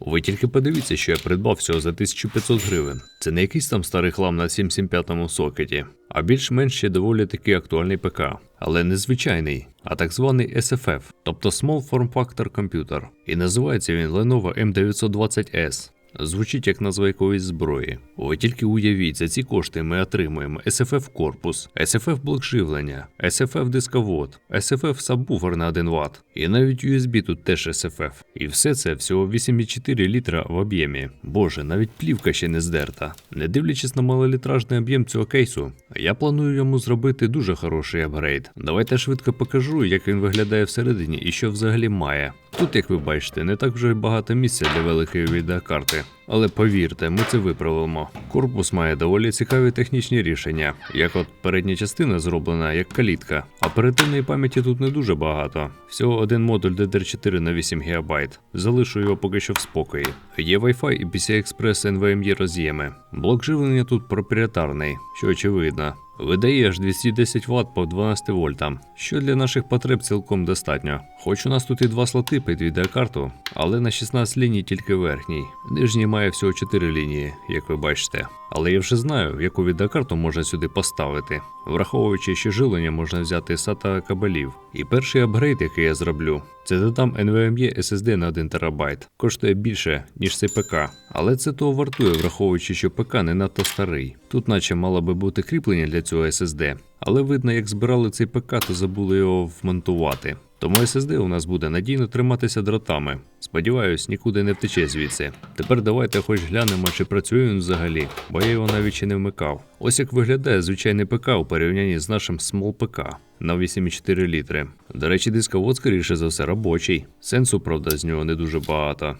Ви тільки подивіться, що я придбав всього за 1500 гривень. Це не якийсь там старий хлам на 775 сокеті, а більш-менш ще доволі таки актуальний ПК, але не звичайний, а так званий SFF, тобто Small Form Factor Computer. І називається він Lenovo M920S. Звучить як назва якоїсь зброї. Ви тільки уявіть, за ці кошти ми отримуємо SFF корпус, SFF блок живлення, SFF дисковод, SFF сабвуфер на 1 Вт, і навіть USB тут теж SFF. І все це всього 8,4 літра в об'ємі. Боже, навіть плівка ще не здерта. Не дивлячись на малолітражний об'єм цього кейсу, я планую йому зробити дуже хороший апгрейд. Давайте швидко покажу, як він виглядає всередині і що взагалі має. Тут, як ви бачите, не так вже й багато місця для великої відеокарти. Але повірте, ми це виправимо. Корпус має доволі цікаві технічні рішення, як от передня частина зроблена як калітка, а перетинної пам'яті тут не дуже багато. Всього один модуль DDR4 на 8 ГБ. Залишу його поки що в спокої. Є Wi-Fi і PCI-Express NVMe роз'єми. Блок живлення тут проприєтарний, що очевидно. Видає аж 210 Вт по 12 вольтам, що для наших потреб цілком достатньо. Хоч у нас тут і два слоти під відеокарту, але на 16 ліній тільки верхній. Нижній має всього 4 лінії, як ви бачите. Але я вже знаю, яку відеокарту можна сюди поставити, враховуючи, що жилення можна взяти SATA кабелів. І перший апгрейд, який я зроблю, це додам NVMe SSD на 1 ТБ. Коштує більше, ніж цей ПК. Але це того вартує, враховуючи, що ПК не надто старий. Тут наче мало би бути кріплення для цього SSD. Але видно, як збирали цей ПК, то забули його вмонтувати. Тому SSD у нас буде надійно триматися дротами. Сподіваюсь, нікуди не втече звідси. Тепер давайте хоч глянемо, чи працює він взагалі, бо я його навіть ще не вмикав. Ось як виглядає звичайний ПК у порівнянні з нашим Small ПК на 8,4 літри. До речі, дисковод, скоріше за все, робочий. Сенсу, правда, з нього не дуже багато.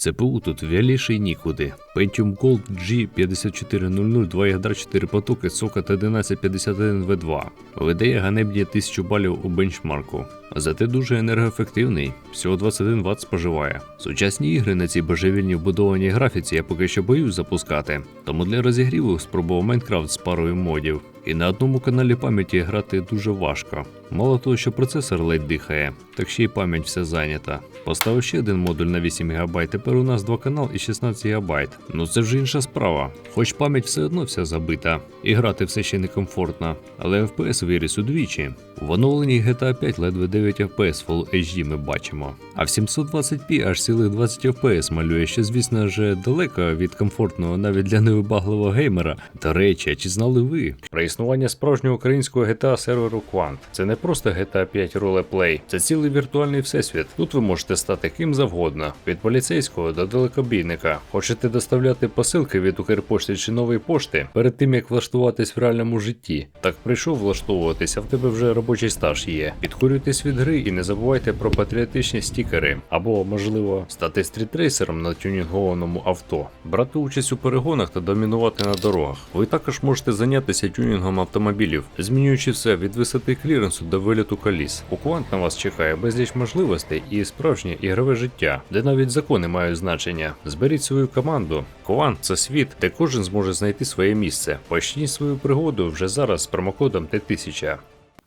ЦПУ тут вяліший нікуди. Pentium Gold G5400, 2 ядра 4 потоки, сокет 1151V2. Видає ганебні 1000 балів у бенчмарку. Зате дуже енергоефективний, всього 21 Вт споживає. Сучасні ігри на цій божевільній вбудованій графіці я поки що боюсь запускати, тому для розігріву спробував Майнкрафт з парою модів. І на одному каналі пам'яті грати дуже важко. Мало того, що процесор ледь дихає, так ще й пам'ять вся зайнята. Поставив ще один модуль на 8 ГБ, тепер у нас два канал і 16 ГБ. Ну це вже інша справа. Хоч пам'ять все одно вся забита, і грати все ще некомфортно, але FPS виріс удвічі. В оновленій GTA 5 ледве 9 FPS Full HD ми бачимо. А в 720p аж цілих 20 FPS малює, що, звісно ж, далеко від комфортного навіть для невибагливого геймера. До речі, чи знали ви? Про існування справжнього українського GTA серверу Quant. Це не просто GTA 5 ролеплей, це цілий віртуальний всесвіт. Тут ви можете стати ким завгодно, від поліцейського до далекобійника. Хочете доставляти посилки від Укрпошти чи нової пошти перед тим як влаштуватись в реальному житті. Так прийшов влаштовуватися, в тебе вже робочий стаж є. Підкурюйтесь від гри і не забувайте про патріотичні стікери, або, можливо, стати стрітрейсером на тюнінгованому авто, брати участь у перегонах та домінувати на дорогах. Ви також можете зайнятися тюнінгом автомобілів, змінюючи все від висоти кліренсу до виліту коліс. У Квант на вас чекає безліч можливостей і справжнє ігрове життя, де навіть закони мають значення. Зберіть свою команду. Квант це світ, де кожен зможе знайти своє місце. Почніть свою пригоду вже зараз з промокодом Т1000.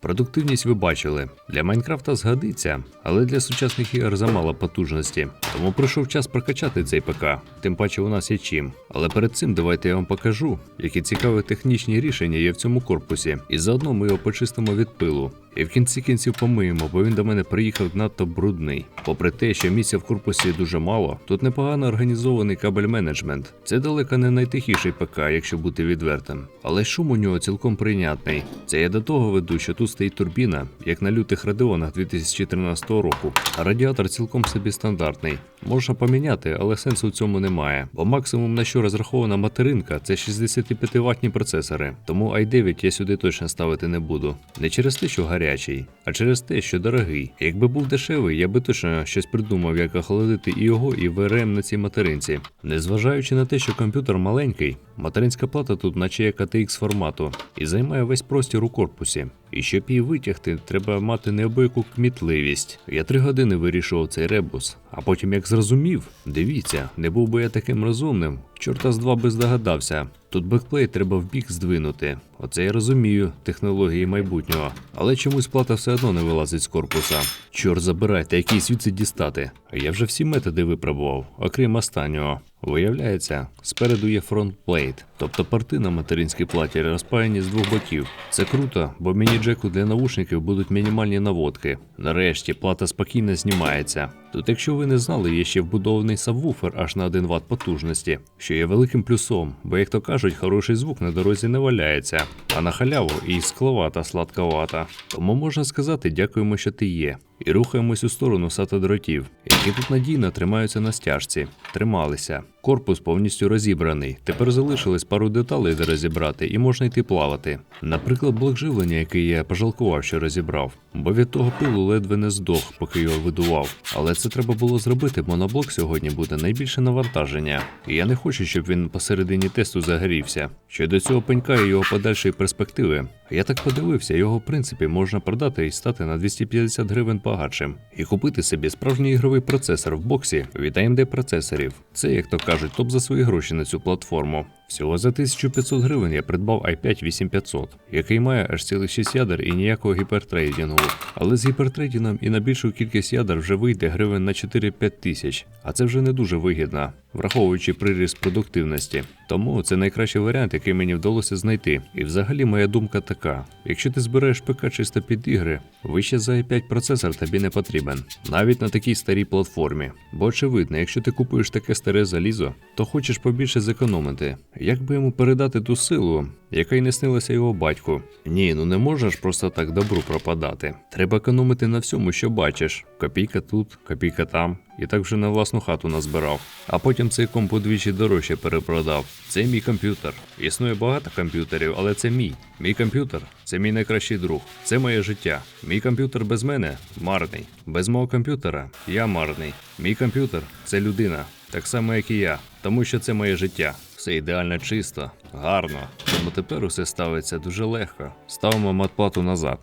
Продуктивність ви бачили. Для Майнкрафта згодиться, але для сучасних ігор замало потужності. Тому прийшов час прокачати цей ПК. Тим паче у нас є чим. Але перед цим давайте я вам покажу, які цікаві технічні рішення є в цьому корпусі, і заодно ми його почистимо від пилу. І в кінці кінців помиємо, бо він до мене приїхав надто брудний. Попри те, що місця в корпусі дуже мало, тут непогано організований кабель менеджмент. Це далеко не найтихіший ПК, якщо бути відвертим. Але шум у нього цілком прийнятний. Це я до того веду, що тут стоїть турбіна, як на лютих радіонах 2013 року. Радіатор цілком собі стандартний. Можна поміняти, але сенсу в цьому немає. Бо максимум на що розрахована материнка це 65 ватні процесори. Тому i9 я сюди точно ставити не буду. Не через те, що гарячий, а через те, що дорогий. Якби був дешевий, я би точно щось придумав, як охолодити і його, і ВРМ на цій материнці. Незважаючи на те, що комп'ютер маленький, материнська плата тут наче як ATX формату і займає весь простір у корпусі. І щоб її витягти, треба мати неабияку кмітливість. Я три години вирішував цей ребус, а потім як зрозумів, дивіться, не був би я таким розумним, Чорта з два би здогадався. Тут бекплей треба в бік здвинути. Оце я розумію, технології майбутнього. Але чомусь плата все одно не вилазить з корпуса. Чорт забирайте, який звідси дістати. Я вже всі методи випробував, окрім останнього. Виявляється, спереду є фронтплейт, тобто порти на материнській платі розпаяні з двох боків. Це круто, бо міні-джеку для наушників будуть мінімальні наводки. Нарешті плата спокійно знімається. Тут, якщо ви не знали, є ще вбудований сабвуфер аж на 1 Вт потужності, що є великим плюсом, бо, як то кажуть, хороший звук на дорозі не валяється, а на халяву і скловата сладковата. Тому можна сказати, дякуємо, що ти є. І рухаємось у сторону сатодротів, які тут надійно тримаються на стяжці. Трималися. Корпус повністю розібраний. Тепер залишилось пару деталей де розібрати, і можна йти плавати. Наприклад, блок живлення, який я пожалкував, що розібрав, бо від того пилу ледве не здох, поки його видував. Але це треба було зробити, бо на блок сьогодні буде найбільше навантаження. І я не хочу, щоб він посередині тесту загорівся. Щодо цього пенька і його подальшої перспективи, я так подивився, його в принципі можна продати і стати на 250 гривень багатшим, і купити собі справжній ігровий процесор в боксі від AMD процесорів. Це, як то кажуть, топ за свої гроші на цю платформу. Всього за 1500 гривень я придбав i5 8500, який має аж цілих 6 ядер і ніякого гіпертрейдингу. Але з гіпертрейдингом і на більшу кількість ядер вже вийде гривень на 4-5 тисяч, а це вже не дуже вигідно, враховуючи приріст продуктивності. Тому це найкращий варіант, який мені вдалося знайти. І взагалі моя думка така: якщо ти збереш ПК чисто під ігри, вище за i5 процесор тобі не потрібен, навіть на такій старій платформі. Бо очевидно, якщо ти купуєш таке старе залізо, то хочеш побільше зекономити. Як би йому передати ту силу, яка й не снилася його батьку? Ні, ну не можна ж просто так добру пропадати. Треба економити на всьому, що бачиш. Копійка тут, копійка там. І так вже на власну хату назбирав. А потім цей комп удвічі дорожче перепродав. Це мій комп'ютер. Існує багато комп'ютерів, але це мій. Мій комп'ютер це мій найкращий друг. Це моє життя. Мій комп'ютер без мене марний. Без мого комп'ютера я марний. Мій комп'ютер це людина, так само як і я, тому що це моє життя. Все ідеально чисто, гарно. Тому тепер усе ставиться дуже легко. Ставимо матплату назад.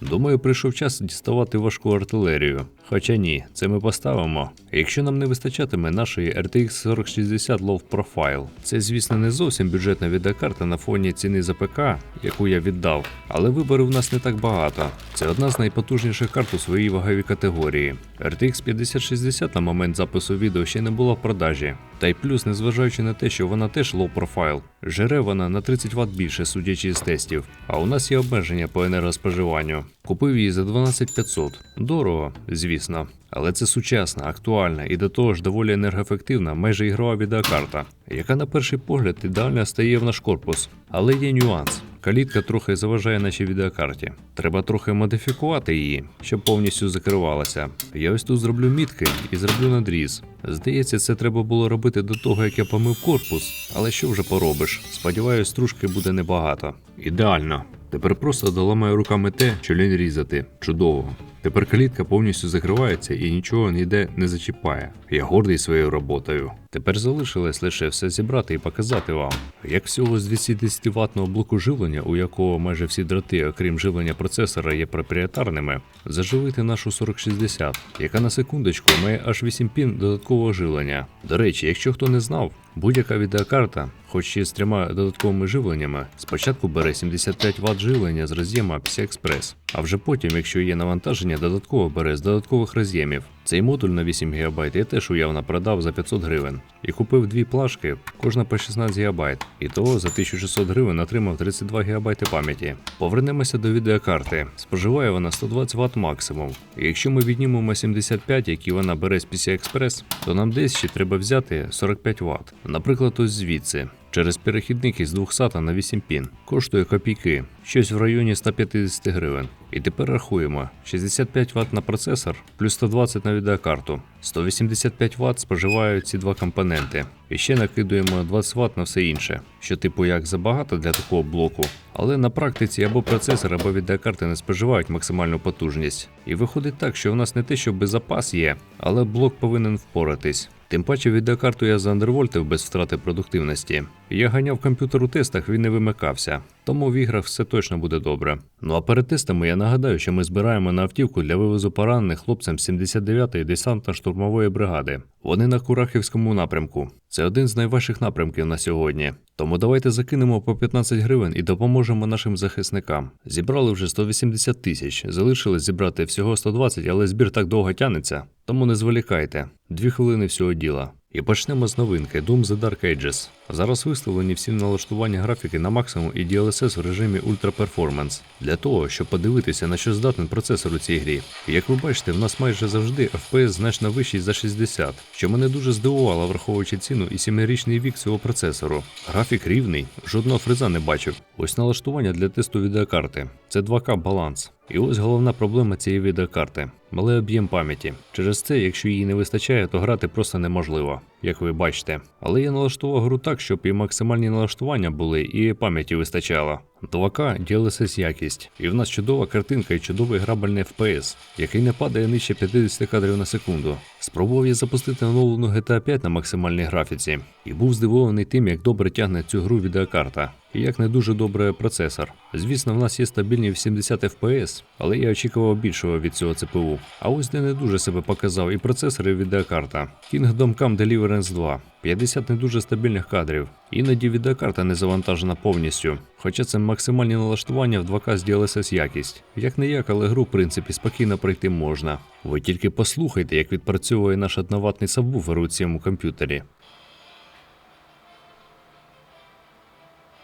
Думаю, прийшов час діставати важку артилерію. Хоча ні, це ми поставимо. Якщо нам не вистачатиме нашої RTX 4060 Low Profile. Це, звісно, не зовсім бюджетна відеокарта на фоні ціни за ПК, яку я віддав, але виборів у нас не так багато. Це одна з найпотужніших карт у своїй ваговій категорії. RTX 5060 на момент запису відео ще не була в продажі. Та й плюс, незважаючи на те, що вона теж low profile, жере вона на 30 Вт більше, судячи з тестів. А у нас є обмеження по енергоспоживанню. Купив її за 12500. Дорого, звісно. Але це сучасна, актуальна і до того ж доволі енергоефективна, майже ігрова відеокарта, яка на перший погляд ідеально стає в наш корпус. Але є нюанс. Калітка трохи заважає нашій відеокарті. Треба трохи модифікувати її, щоб повністю закривалася. Я ось тут зроблю мітки і зроблю надріз. Здається, це треба було робити до того, як я помив корпус, але що вже поробиш? Сподіваюсь, стружки буде небагато. Ідеально. Тепер просто доламаю руками те, що лінь різати. Чудово. Тепер калітка повністю закривається і нічого ніде не зачіпає. Я гордий своєю роботою. Тепер залишилось лише все зібрати і показати вам, як всього з 210 ватного блоку живлення, у якого майже всі дроти, окрім живлення процесора, є проприєтарними, заживити нашу 4060, яка на секундочку має аж 8 пін додаткового живлення. До речі, якщо хто не знав, будь-яка відеокарта, хоч і з трьома додатковими живленнями, спочатку бере 75 Вт живлення з роз'єма PCI Express, а вже потім, якщо є навантаження, додатково бере з додаткових роз'ємів. Цей модуль на 8 ГБ я теж уявно продав за 500 гривень і купив дві плашки, кожна по 16 ГБ. І того за 1600 гривень отримав 32 ГБ пам'яті. Повернемося до відеокарти. Споживає вона 120 Вт максимум. І якщо ми віднімемо 75, які вона бере з PCI Express, то нам десь ще треба взяти 45 Вт. Наприклад, ось звідси. Через перехідник із 200 на 8 пін. Коштує копійки, щось в районі 150 гривень. І тепер рахуємо: 65 Вт на процесор, плюс 120 на відеокарту. 185 Вт споживають ці два компоненти. І ще накидуємо 20 Вт на все інше, що типу як забагато для такого блоку. Але на практиці або процесор, або відеокарти не споживають максимальну потужність. І виходить так, що в нас не те, що запас є, але блок повинен впоратись. Тим паче відеокарту я заандервольтив без втрати продуктивності. Я ганяв комп'ютер у тестах, він не вимикався. Тому в іграх все точно буде добре. Ну а перед тестами я нагадаю, що ми збираємо на автівку для вивозу поранених хлопцям 79-ї десантно-штурмової бригади. Вони на Курахівському напрямку. Це один з найважчих напрямків на сьогодні. Тому давайте закинемо по 15 гривень і допоможемо нашим захисникам. Зібрали вже 180 тисяч, залишилось зібрати всього 120, але збір так довго тягнеться, тому не зволікайте. Дві хвилини всього діла. І почнемо з новинки Doom The Dark Ages. Зараз виставлені всі налаштування графіки на максимум і DLSS в режимі Ultra Performance для того, щоб подивитися на що здатний процесор у цій грі. Як ви бачите, в нас майже завжди FPS значно вищий за 60, що мене дуже здивувало, враховуючи ціну і 7-річний вік цього процесору. Графік рівний, жодного фриза не бачив. Ось налаштування для тесту відеокарти. Це 2К баланс. І ось головна проблема цієї відеокарти малий об'єм пам'яті. Через це, якщо її не вистачає, то грати просто неможливо, як ви бачите. Але я налаштував гру так, щоб і максимальні налаштування були, і пам'яті вистачало. 2К DLSS якість, і в нас чудова картинка і чудовий грабельний FPS, який не падає нижче 50 кадрів на секунду. Спробував я запустити оновлену GTA 5 на максимальній графіці, і був здивований тим, як добре тягне цю гру відеокарта, як не дуже добре процесор. Звісно, в нас є стабільні 80 FPS, але я очікував більшого від цього ЦПУ. А ось де не дуже себе показав і процесор, і відеокарта. Kingdom Come Deliverance 2. 50 не дуже стабільних кадрів. Іноді відеокарта не завантажена повністю. Хоча це максимальні налаштування в 2К з DLSS якість. Як не як, але гру в принципі спокійно пройти можна. Ви тільки послухайте, як відпрацьовує наш одноватний сабвуфер у цьому комп'ютері.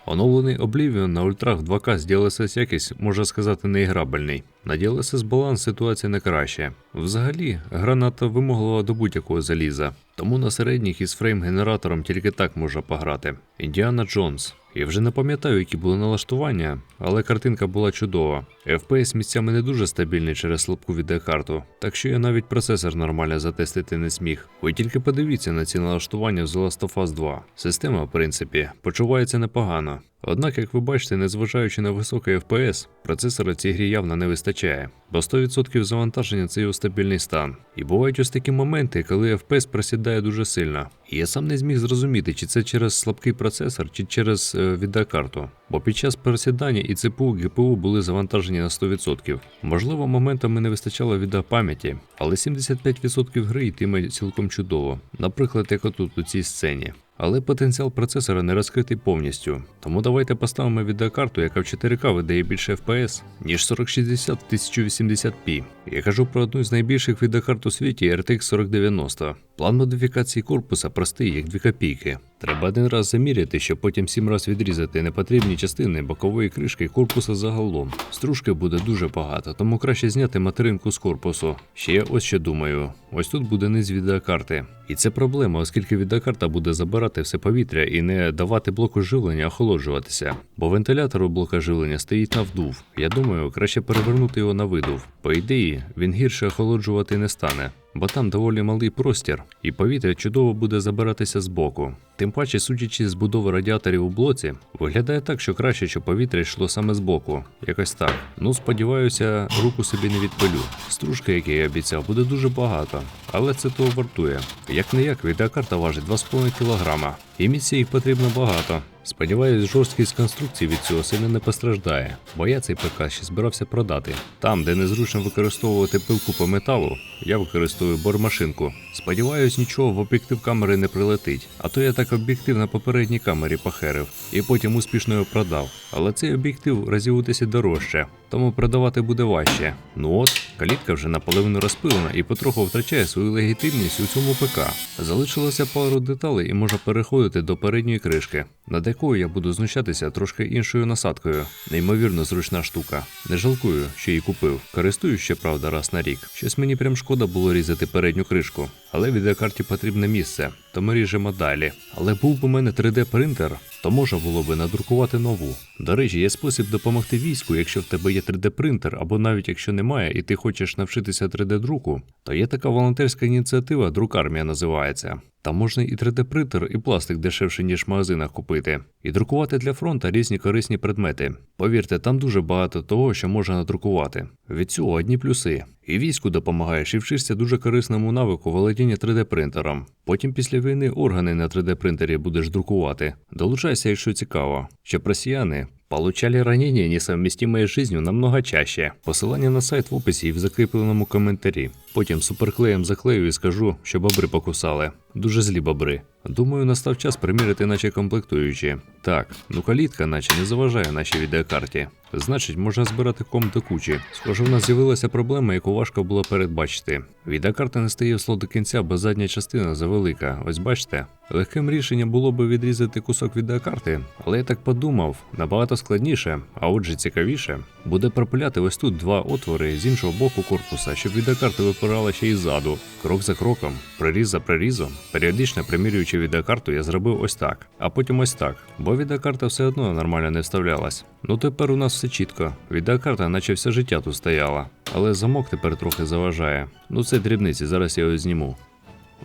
Оновлений Oblivion на ультрах 2К з DLSS можна сказати, неіграбельний. На DLSS баланс ситуація не краще. Взагалі, граната вимоглива до будь-якого заліза, тому на середніх із фрейм-генератором тільки так можна пограти. Індіана Джонс. Я вже не пам'ятаю, які були налаштування, але картинка була чудова. FPS місцями не дуже стабільний через слабку відеокарту, так що я навіть процесор нормально затестити не зміг. Ви тільки подивіться на ці налаштування в The Last of Us 2. Система, в принципі, почувається непогано. Однак, як ви бачите, незважаючи на високий FPS, процесора цій грі явно не вистачає, бо 100% завантаження це його стабільний стан. І бувають ось такі моменти, коли FPS просідає дуже сильно. І я сам не зміг зрозуміти, чи це через слабкий процесор, чи через е, відеокарту. Бо під час просідання і ЦПУ, і ГПУ були завантажені на 100%. Можливо, моментами не вистачало відеопам'яті, але 75% гри йтиме цілком чудово. Наприклад, як отут у цій сцені. Але потенціал процесора не розкритий повністю. Тому давайте поставимо відеокарту, яка в 4К видає більше FPS, ніж 4060 в 1080p. Я кажу про одну з найбільших відеокарт у світі RTX 4090. План модифікації корпуса простий, як 2 копійки. Треба один раз заміряти, щоб потім сім раз відрізати непотрібні частини бокової кришки корпуса загалом. Стружки буде дуже багато, тому краще зняти материнку з корпусу. Ще я ось що думаю: ось тут буде низ відеокарти. І це проблема, оскільки відеокарта буде забирати все повітря і не давати блоку живлення охолоджуватися. Бо вентилятор у блока живлення стоїть на вдув. Я думаю, краще перевернути його на видув. По ідеї, він гірше охолоджувати не стане бо там доволі малий простір, і повітря чудово буде забиратися з боку. Тим паче, судячи з будови радіаторів у блоці, виглядає так, що краще, щоб повітря йшло саме з боку. Якось так. Ну, сподіваюся, руку собі не відпилю. Стружки, які я обіцяв, буде дуже багато, але це того вартує. Як не як, відеокарта важить 2,5 кг, і місця їх потрібно багато. Сподіваюсь, жорсткість конструкції від цього сильно не постраждає, бо я цей ПК ще збирався продати. Там, де незручно використовувати пилку по металу, я використовую бормашинку. Сподіваюсь, нічого в об'єктив камери не прилетить, а то я так об'єктив на попередній камері похерив і потім успішно його продав. Але цей об'єктив разів у 10 дорожче, тому продавати буде важче. Ну от, калітка вже наполовину розпилена і потроху втрачає свою легітимність у цьому ПК. Залишилося пару деталей і можна переходити до передньої кришки, над якою я буду знущатися трошки іншою насадкою. Неймовірно зручна штука. Не жалкую, що її купив. Користуюсь ще правда раз на рік. Щось мені прям шкода було різати передню кришку, але відеокарті потрібне місце, тому ріжемо далі. Але був у мене 3D принтер, то можна було би надрукувати нову. До речі, є спосіб допомогти війську, якщо в тебе є 3D принтер, або навіть якщо немає, і ти хочеш навчитися 3D друку, то є така волонтерська ініціатива, друкармія називається. Там можна і 3D принтер, і пластик дешевше, ніж в магазинах купити, і друкувати для фронта різні корисні предмети. Повірте, там дуже багато того, що можна надрукувати. Від цього одні плюси. І війську допомагаєш і вчишся дуже корисному навику володіння 3D принтером. Потім після війни органи на 3D принтері будеш друкувати. Долучайся, якщо цікаво, щоб росіяни получали ранения, несовместимые с жизнью намного чаще. Посилання на сайт в описі і в закріпленому коментарі. Потім суперклеєм заклею і скажу, що бобри покусали. Дуже злі бобри. Думаю, настав час приміряти наші комплектуючі. Так, ну калітка наче не заважає нашій відеокарті. Значить, можна збирати комп до кучі. Схоже, в нас з'явилася проблема, яку важко було передбачити. Відеокарта не стає всло до кінця, бо задня частина завелика. Ось бачите. Легким рішенням було би відрізати кусок відеокарти, але я так подумав, набагато складніше, а отже цікавіше, буде пропиляти ось тут два отвори з іншого боку корпуса, щоб відеокарта випирала ще й ззаду. Крок за кроком, приріз за прирізом, періодично примірюючи відеокарту, я зробив ось так, а потім ось так, бо відеокарта все одно нормально не вставлялась. Ну тепер у нас все чітко. Відеокарта, наче все життя тут стояла, але замок тепер трохи заважає. Ну це дрібниці, зараз я його зніму.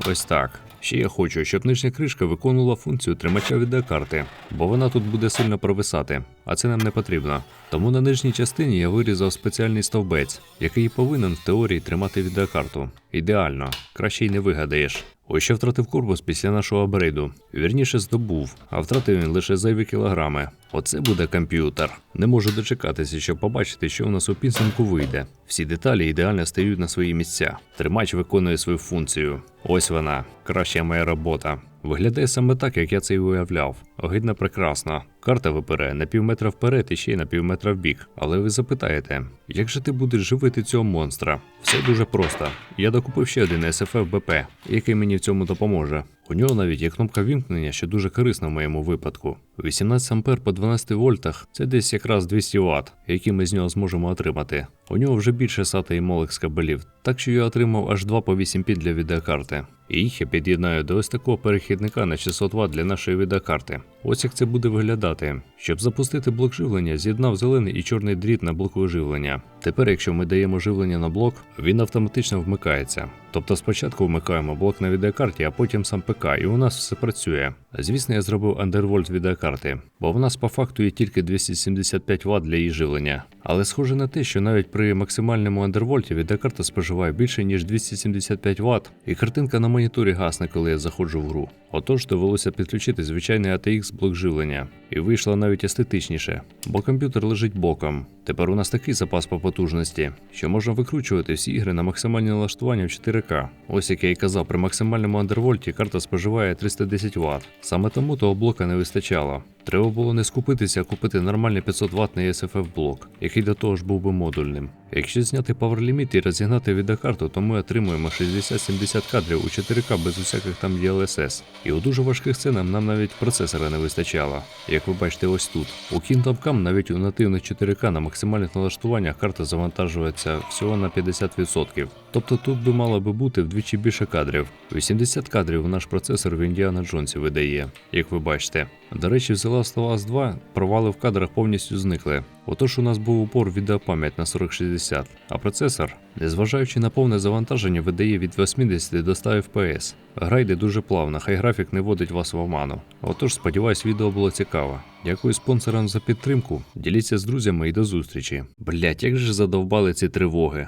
Ось так. Ще я хочу, щоб нижня кришка виконувала функцію тримача відеокарти, бо вона тут буде сильно провисати, а це нам не потрібно. Тому на нижній частині я вирізав спеціальний стовбець, який повинен в теорії тримати відеокарту. Ідеально, краще й не вигадаєш. Ось ще втратив корпус після нашого брейду. Вірніше здобув, а втратив він лише зайві кілограми. Оце буде комп'ютер. Не можу дочекатися, щоб побачити, що у нас у підсумку вийде. Всі деталі ідеально стають на свої місця. Тримач виконує свою функцію. Ось вона, краща моя робота. Виглядає саме так, як я це й уявляв. Огидно прекрасно. Карта випирає на півметра вперед і ще й на півметра вбік. Але ви запитаєте, як же ти будеш живити цього монстра? Все дуже просто. Я докупив ще один SFF BP, який мені в цьому допоможе. У нього навіть є кнопка вімкнення, що дуже корисна в моєму випадку. 18 ампер по 12 вольтах це десь якраз 200 Вт, які ми з нього зможемо отримати. У нього вже більше SATA і Molex кабелів, так що я отримав аж 2 по 8 під для відеокарти. І їх я під'єднаю до ось такого перехідника на 600 Вт для нашої відеокарти. Ось як це буде виглядати. Щоб запустити блок живлення, з'єднав зелений і чорний дріт на блоку живлення. Тепер, якщо ми даємо живлення на блок, він автоматично вмикається. Тобто спочатку вмикаємо блок на відеокарті, а потім сам ПК, і у нас все працює. Звісно, я зробив андервольт відеокарти, бо в нас по факту є тільки 275 Вт для її живлення. Але схоже на те, що навіть при максимальному андервольті відеокарта споживає більше ніж 275 Вт, і картинка на моніторі гасне, коли я заходжу в гру. Отож довелося підключити звичайний ATX блок живлення, і вийшло навіть естетичніше, бо комп'ютер лежить боком. Тепер у нас такий запас по потужності, що можна викручувати всі ігри на максимальні налаштування в 4К. Ось як я і казав, при максимальному андервольті карта споживає 310 Вт. Саме тому того блока не вистачало. Треба було не скупитися, а купити нормальний 500 ваттний SFF блок, який до того ж був би модульним. Якщо зняти Limit і розігнати відеокарту, то ми отримуємо 60-70 кадрів у 4К без усяких там DLSS. І у дуже важких сценах нам навіть процесора не вистачало. Як ви бачите ось тут. У Kingdom Come навіть у нативних 4К на максимальних налаштуваннях карта завантажується всього на 50%. Тобто тут би мало би бути вдвічі більше кадрів. 80 кадрів наш процесор в Індіана Джонсі видає, як ви бачите. До речі, The Last of Us 2 провали в кадрах повністю зникли. Отож у нас був упор відеопам'ять на 4060, а процесор, незважаючи на повне завантаження, видає від 80 до 100 FPS. Гра йде дуже плавно, хай графік не вводить вас в оману. Отож, сподіваюсь, відео було цікаво. Дякую спонсорам за підтримку. Діліться з друзями і до зустрічі. Блять, як же задовбали ці тривоги.